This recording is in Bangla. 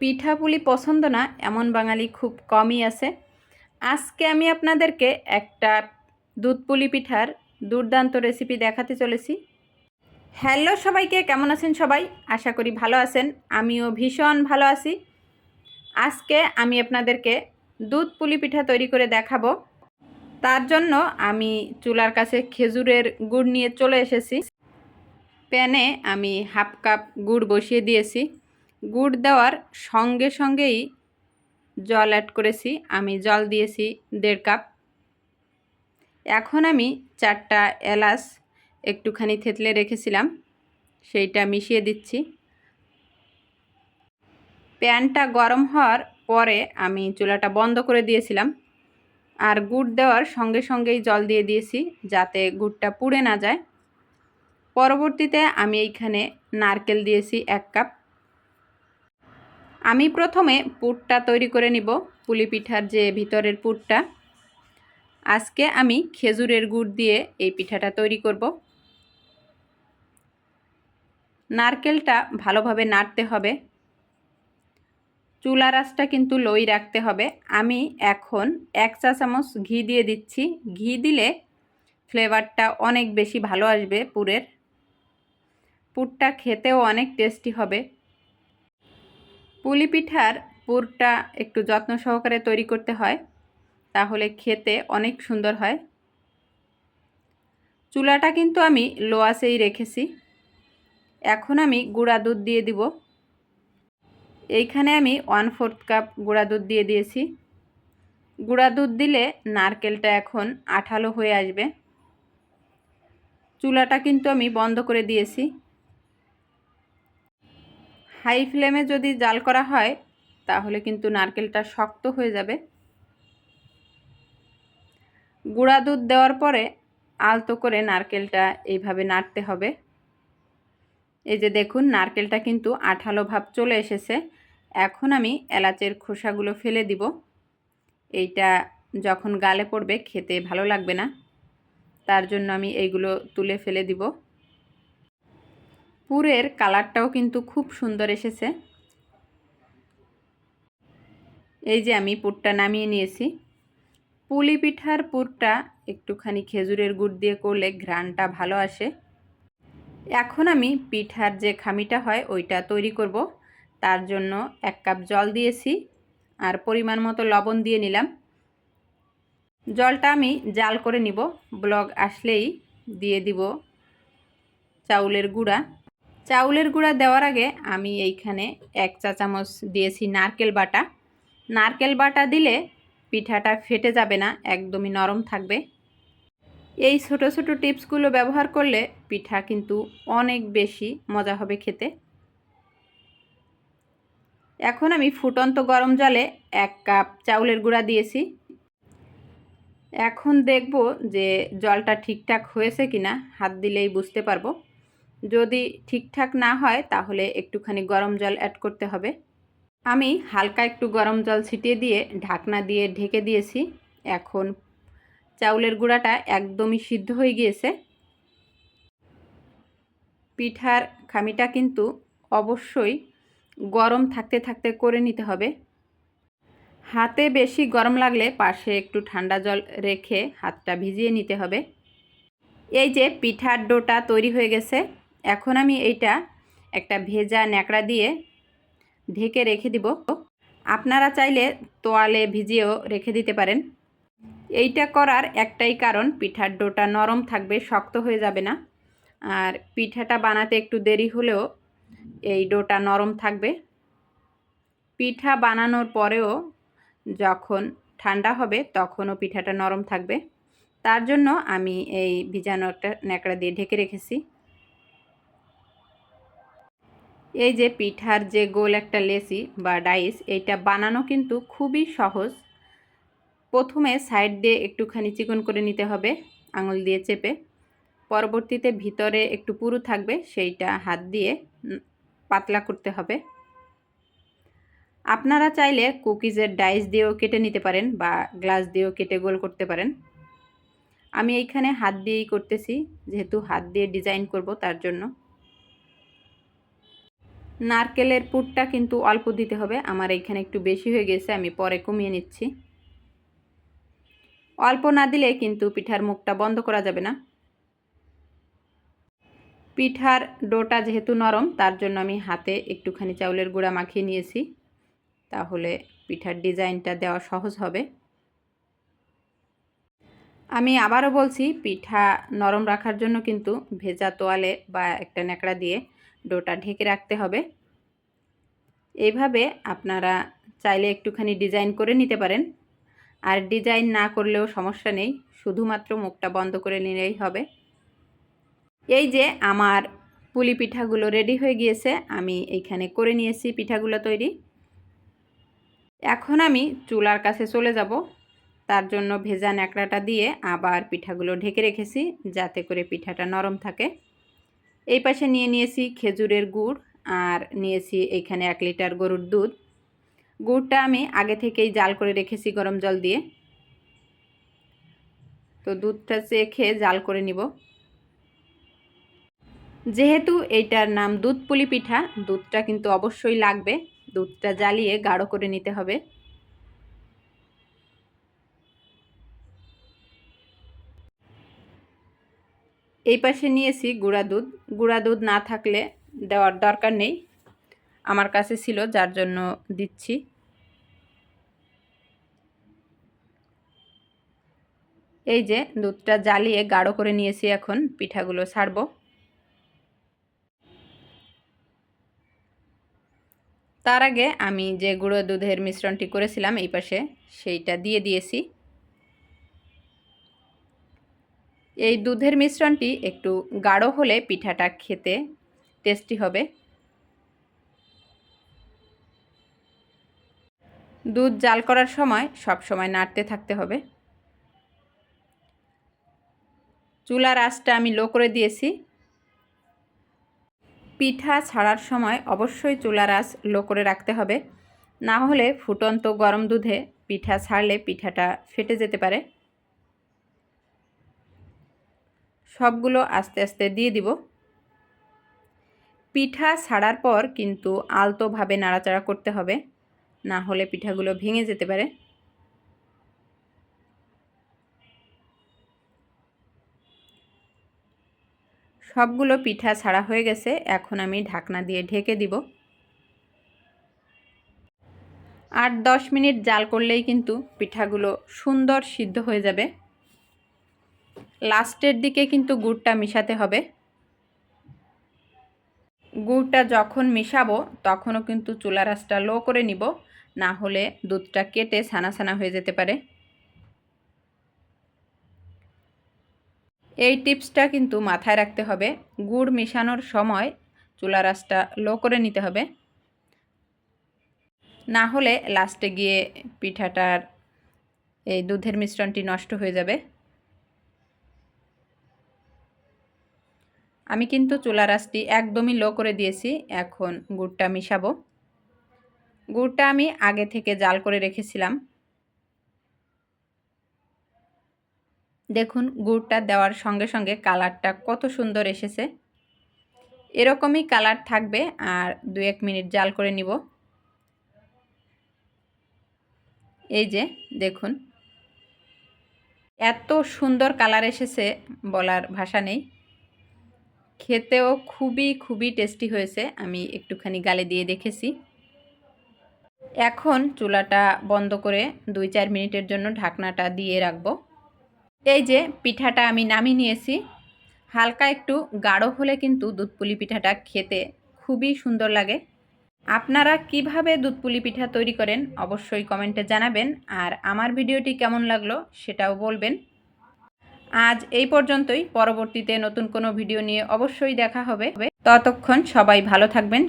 পিঠাপুলি পছন্দ না, এমন বাঙালি খুব কমই আছে। আজকে আমি আপনাদেরকে একটা দুধ পুলি পিঠার দুর্দান্ত রেসিপি দেখাতে চলেছি। হ্যালো সবাইকে, কেমন আছেন সবাই? আশা করি ভালো আছেন। আমিও ভীষণ ভালো আছি। আজকে আমি আপনাদেরকে দুধ পুলি পিঠা তৈরি করে দেখাবো। তার জন্য আমি চুলার কাছে খেজুরের গুড় নিয়ে চলে এসেছি। প্যানে আমি হাফ কাপ গুড় বসিয়ে দিয়েছি। গুড় দেওয়ার সঙ্গে সঙ্গেই জল অ্যাড করেছি। আমি জল দিয়েছি দেড় কাপ এখন আমি চারটা এলাচ একটুখানি থেতলে রেখেছিলাম, সেইটা মিশিয়ে দিচ্ছি। প্যানটা গরম হওয়ার পরে আমি চুলাটা বন্ধ করে দিয়েছিলাম আর গুড় দেওয়ার সঙ্গে সঙ্গেই জল দিয়ে দিয়েছি যাতে গুড়টা পুড়ে না যায়। পরবর্তীতে আমি এইখানে নারকেল দিয়েছি এক কাপ আমি প্রথমে পুরটা তৈরি করে নিব পুলি পিঠার যে ভিতরের পুরটা। আজকে আমি খেজুরের গুড় দিয়ে এই পিঠাটা তৈরি করব। নারকেলটা ভালোভাবে নাড়তে হবে। চুলা রাসটা কিন্তু লই রাখতে হবে। আমি এখন এক চা চামচ ঘি দিয়ে দিচ্ছি। ঘি দিলে ফ্লেভারটা অনেক বেশি ভালো আসবে পুরের। পুরটা খেতেও অনেক টেস্টি হবে। পুলি পিঠার পুরটা একটু যত্ন সহকারে তৈরি করতে হয়, তাহলে খেতে অনেক সুন্দর হয়। চুলাটা কিন্তু আমি লোয়াসেই রেখেছি। এখন আমি গুঁড়া দুধ দিয়ে দিব। এইখানে আমি ওয়ান ফোর্থ কাপ গুঁড়া দুধ দিয়ে দিয়েছি। গুঁড়া দুধ দিলে নারকেলটা এখন আঠালো হয়ে আসবে। চুলাটা কিন্তু আমি বন্ধ করে দিয়েছি। হাই ফ্লেমে যদি জাল করা হয়, তাহলে কিন্তু নারকেলটা শক্ত হয়ে যাবে। গুঁড়া দুধ দেওয়ার পরে আলতো করে নারকেলটা এইভাবে নাড়তে হবে। এই যে দেখুন, নারকেলটা কিন্তু আঠালো ভাব চলে এসেছে। এখন আমি এলাচের খোসাগুলো ফেলে দিব। এইটা যখন গালে পড়বে, খেতে ভালো লাগবে না। তার জন্য আমি এইগুলো তুলে ফেলে দিব। পুরের কালারটাও কিন্তু খুব সুন্দর এসেছে। এই যে আমি পুরটা নামিয়ে নিয়েছি। পুলি পিঠার পুরটা একটুখানি খেজুরের গুড় দিয়ে করলে ঘ্রাণটা ভালো আসে। এখন আমি পিঠার যে খামিটা হয় ওইটা তৈরি করব। তার জন্য এক কাপ জল দিয়েছি আর পরিমাণ মতো লবণ দিয়ে নিলাম। জলটা আমি জাল করে নিব। ব্লগ আসলেই দিয়ে দিব চাউলের গুঁড়া। চাউলের গুঁড়া দেওয়ার আগে আমি এইখানে এক চা চামচ দিয়েছি নারকেল বাটা। নারকেল বাটা দিলে পিঠাটা ফেটে যাবে না, একদমই নরম থাকবে। এই ছোট ছোট টিপসগুলো ব্যবহার করলে পিঠা কিন্তু অনেক বেশি মজা হবে খেতে। এখন আমি ফুটন্ত গরম জলে এক কাপ চাউলের গুঁড়া দিয়েছি। এখন দেখব যে জলটা ঠিকঠাক হয়েছে কিনা, হাত দিলেই বুঝতে পারব। যদি ঠিকঠাক না হয়, তাহলে একটুখানি গরম জল অ্যাড করতে হবে। আমি হালকা একটু গরম জল ছিটিয়ে দিয়ে ঢাকনা দিয়ে ঢেকে দিয়েছি। এখন চাউলের গুঁড়াটা একদমই সিদ্ধ হয়ে গিয়েছে। পিঠার খামিটা কিন্তু অবশ্যই গরম থাকতে থাকতে করে নিতে হবে। হাতে বেশি গরম লাগলে পাশে একটু ঠান্ডা জল রেখে হাতটা ভিজিয়ে নিতে হবে। এই যে পিঠার ডোটা তৈরি হয়ে গেছে। এখন আমি এইটা একটা ভেজা ন্যাকড়া দিয়ে ঢেকে রেখে দিব। আপনারা চাইলে তোয়ালে ভিজিয়েও রেখে দিতে পারেন। এইটা করার একটাই কারণ, পিঠার ডোটা নরম থাকবে, শক্ত হয়ে যাবে না। আর পিঠাটা বানাতে একটু দেরি হলেও এই ডোটা নরম থাকবে। পিঠা বানানোর পরেও যখন ঠান্ডা হবে তখনও পিঠাটা নরম থাকবে। তার জন্য আমি এই ভিজানো একটা ন্যাকড়া দিয়ে ঢেকে রেখেছি। এই যে পিঠার যে গোল একটা লেসি বা ডাইস, এইটা বানানো কিন্তু খুবই সহজ। প্রথমে সাইড দিয়ে একটুখানি চিকন করে নিতে হবে, আঙুল দিয়ে চেপে। পরবর্তীতে ভিতরে একটু পুরু থাকবে, সেইটা হাত দিয়ে পাতলা করতে হবে। আপনারা চাইলে কুকিজের ডাইস দিয়েও কেটে নিতে পারেন বা গ্লাস দিয়েও কেটে গোল করতে পারেন। আমি এইখানে হাত দিয়েই করতেছি, যেহেতু হাত দিয়ে ডিজাইন করব তার জন্য। নারকেলের পুরটা কিন্তু অল্প দিতে হবে। আমার এইখানে একটু বেশি হয়ে গেছে, আমি পরে কমিয়ে নিচ্ছি। অল্প না দিলে কিন্তু পিঠার মুখটা বন্ধ করা যাবে না। পিঠার ডোটা যেহেতু নরম, তার জন্য আমি হাতে একটুখানি চাউলের গুঁড়া মাখিয়ে নিয়েছি। তাহলে পিঠার ডিজাইনটা দেওয়া সহজ হবে। আমি আবারও বলছি, পিঠা নরম রাখার জন্য কিন্তু ভেজা তোয়ালে বা একটা ন্যাকড়া দিয়ে ডোটা ঢেকে রাখতে হবে। এইভাবে আপনারা চাইলে একটুখানি ডিজাইন করে নিতে পারেন। আর ডিজাইন না করলেও সমস্যা নেই, শুধুমাত্র মুখটা বন্ধ করে নিলেই হবে। এই যে আমার পুলি পিঠাগুলো রেডি হয়ে গিয়েছে, আমি এইখানে করে নিয়েছি পিঠাগুলো তৈরি। এখন আমি চুলার কাছে চলে যাব। তার জন্য ভেজা ন্যাকড়াটা দিয়ে আবার পিঠাগুলো ঢেকে রেখেছি, যাতে করে পিঠাটা নরম থাকে। এই পাশে নিয়ে নিয়েছি খেজুরের গুড় আর নিয়েছি এইখানে এক লিটার গরুর দুধ। গুড়টা আমি আগে থেকেই জাল করে রেখেছি গরম জল দিয়ে। তো দুধটা চেখে জাল করে নিব। যেহেতু এইটার নাম দুধ পুলি পিঠা, দুধটা কিন্তু অবশ্যই লাগবে। দুধটা জ্বালিয়ে গাঢ় করে নিতে হবে। এই পাশে নিয়েছি গুঁড়া দুধ। গুঁড়া দুধ না থাকলে দেওয়ার দরকার নেই। আমার কাছে ছিল, যার জন্য দিচ্ছি। এই যে দুধটা জ্বালিয়ে গাঢ় করে নিয়েছি এখন, পিঠাগুলো ছাড়বো। তার আগে আমি যে গুঁড়ো দুধের মিশ্রণটি করেছিলাম, এই পাশে সেইটা দিয়ে দিয়েছি। এই দুধের মিশ্রণটি একটু গাঢ় হলে পিঠাটা খেতে টেস্টি হবে। দুধ জাল করার সময় সব সময় নাড়তে থাকতে হবে। চুলার আঁচটা আমি লো করে দিয়েছি। পিঠা ছাড়ার সময় অবশ্যই চুলার আঁচ লো করে রাখতে হবে। না হলে ফুটন্ত গরম দুধে পিঠা ছাড়লে পিঠাটা ফেটে যেতে পারে। সবগুলো আস্তে আস্তে দিয়ে দিব। পিঠা ছাড়ার পর কিন্তু আলতোভাবে নাড়াচাড়া করতে হবে, না হলে পিঠাগুলো ভেঙে যেতে পারে। সবগুলো পিঠা ছাড়া হয়ে গেছে, এখন আমি ঢাকনা দিয়ে ঢেকে দিব। আট দশ মিনিট জাল করলেই কিন্তু পিঠাগুলো সুন্দর সিদ্ধ হয়ে যাবে। লাস্টের দিকে কিন্তু গুড়টা মিশাতে হবে। গুড়টা যখন মিশাবো, তখনও কিন্তু চুলা রাসটা লো করে নিব। না হলে দুধটা কেটে ছানা ছানা হয়ে যেতে পারে। এই টিপসটা কিন্তু মাথায় রাখতে হবে। গুড় মেশানোর সময় চুলা রাসটা লো করে নিতে হবে। না হলে লাস্টে গিয়ে পিঠাটার এই দুধের মিশ্রণটি নষ্ট হয়ে যাবে। আমি কিন্তু চুলা রাসটি একদমই লো করে দিয়েছি, এখন গুড়টা মিশাবো। গুড়টা আমি আগে থেকে জাল করে রেখেছিলাম। দেখুন, গুড়টা দেওয়ার সঙ্গে সঙ্গে কালারটা কত সুন্দর এসেছে। এরকমই কালার থাকবে, আর দু এক মিনিট জাল করে নিব। এই যে, দেখুন। এত সুন্দর কালার এসেছে, বলার ভাষা নেই। খেতেও খুবই খুবই টেস্টি হয়েছে। আমি একটুখানি গালে দিয়ে দেখেছি। এখন চুলাটা বন্ধ করে দুই চার মিনিটের জন্য ঢাকনাটা দিয়ে রাখব। এই যে পিঠাটা আমি নামিয়ে নিয়েছি। হালকা একটু গাঢ় হলে কিন্তু দুধপুলি পিঠাটা খেতে খুবই সুন্দর লাগে। আপনারা কীভাবে দুধপুলি পিঠা তৈরি করেন অবশ্যই কমেন্টে জানাবেন। আর আমার ভিডিওটি কেমন লাগল সেটাও বলবেন। আজ এই পর্যন্তই। পরবর্তীতে নতুন কোনো ভিডিও নিয়ে অবশ্যই দেখা হবে। ততক্ষণ সবাই ভালো থাকবেন।